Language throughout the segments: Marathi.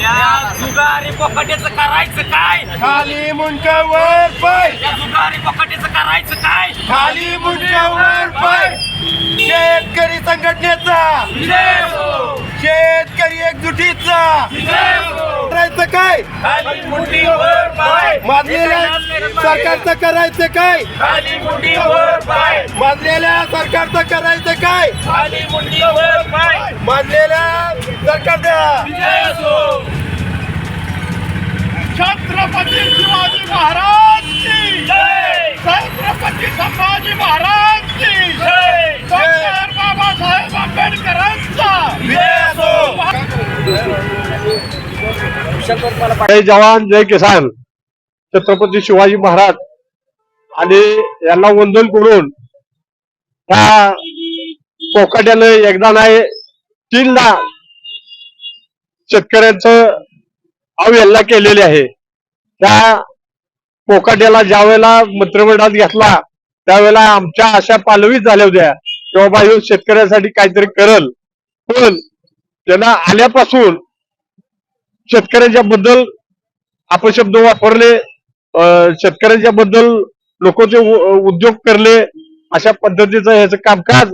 या जुगारी पोकाट्याचं करायचं काय? खाली मुंडकावर पाय. या जुगारी पोकाट्याचं करायचं काय? खाली मुंडकावर पाय. शेतकरी संघटनेचा. शेतकरी एकजुटीचा. करायचं काय? खाली मुठीवर पाय. माजलेल्या सरकारचं करायचं काय? खाली मुठीवर पाय. माजलेल्या सरकारचं करायचं काय? खाली मुठीवर पाय. सरकारच्या विजय असो छत्रपती शिवाजी महाराज की जय! छत्रपती संभाजी महाराज की जय! डॉक्टर बाबासाहेब आंबेडकरांचा विजय असो जय जवान जय किसान. छत्रपती शिवाजी महाराज आणि यांना वंदन करून त्या पोकाट्यानं एकदा नाही तीनदा शेतकऱ्यांचं अवहेलना केलेली आहे. त्या पोकाट्याला ज्या वेळेला मंत्रिमंडळात घेतला त्यावेळेला आमच्या आशा पालवीत झाल्या होत्या. की बाबा हे शेतकऱ्यांसाठी काहीतरी करल. पण त्यांना आल्यापासून शेतकऱ्यांच्या बद्दल अपशब्द वापरले अं, शेतकऱ्यांच्या बद्दल लोकांचे उद्योग करले अशा पद्धतीचं ह्याचं कामकाज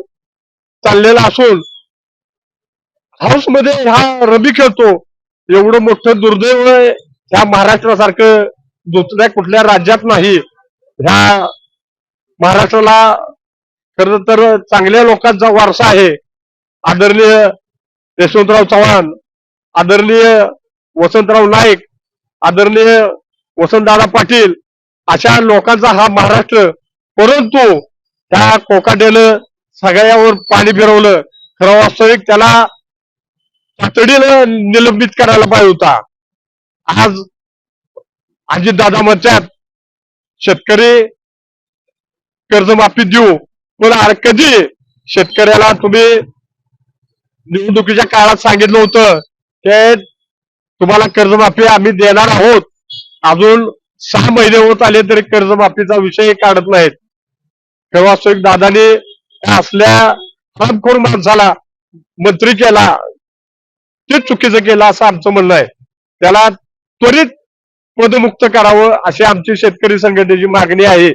चाललेलं असून हाऊसमध्ये हा रबी खेळतो. एवढं मोठं दुर्दैव ह्या महाराष्ट्रासारखं दुसऱ्या कुठल्या राज्यात नाही. ह्या महाराष्ट्राला खर तर चांगल्या लोकांचा वारसा आहे. आदरणीय यशवंतराव चव्हाण आदरणीय वसंतराव नाईक आदरणीय वसंतदादा पाटील अशा लोकांचा हा महाराष्ट्र. परंतु त्या कोकाट्यानं सगळ्यावर पाणी फिरवलं. खरं वास्तविक त्याला तातडीनं निलंबित करायला पाहिजे होता. आज अजितदादा म्हणतात शेतकरी कर्जमाफी देऊ पण कधी शेतकऱ्याला तुम्ही निवडणुकीच्या काळात सांगितलं होतं ते तुम्हाला कर्जमाफी आम्ही देणार आहोत. अजून सहा महिने होत आले तरी कर्जमाफीचा विषय काढत नाहीत. तेव्हा दादाने असल्या असल्या हरमखोर माणसाला मंत्री केला. ते चुकीचं केलं असं आमचं म्हणणं आहे. त्याला त्वरित पदमुक्त करावं अशी आमची शेतकरी संघटनेची मागणी आहे.